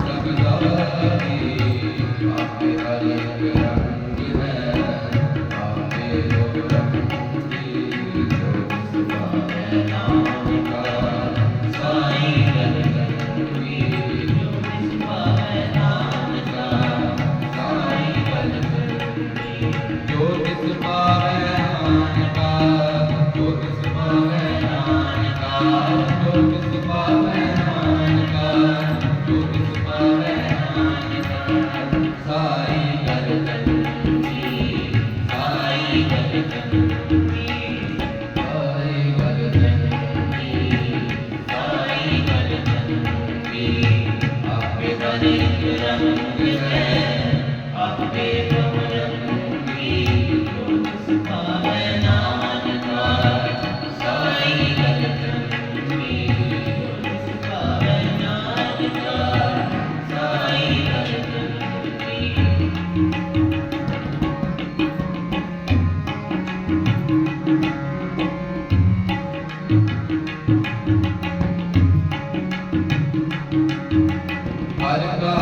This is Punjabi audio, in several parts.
ਸਕਦਾ ਹੈ ਆਪੇ ਹਰੀ ਕਰਾ ਹਰ ਕਾ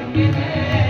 Thank it.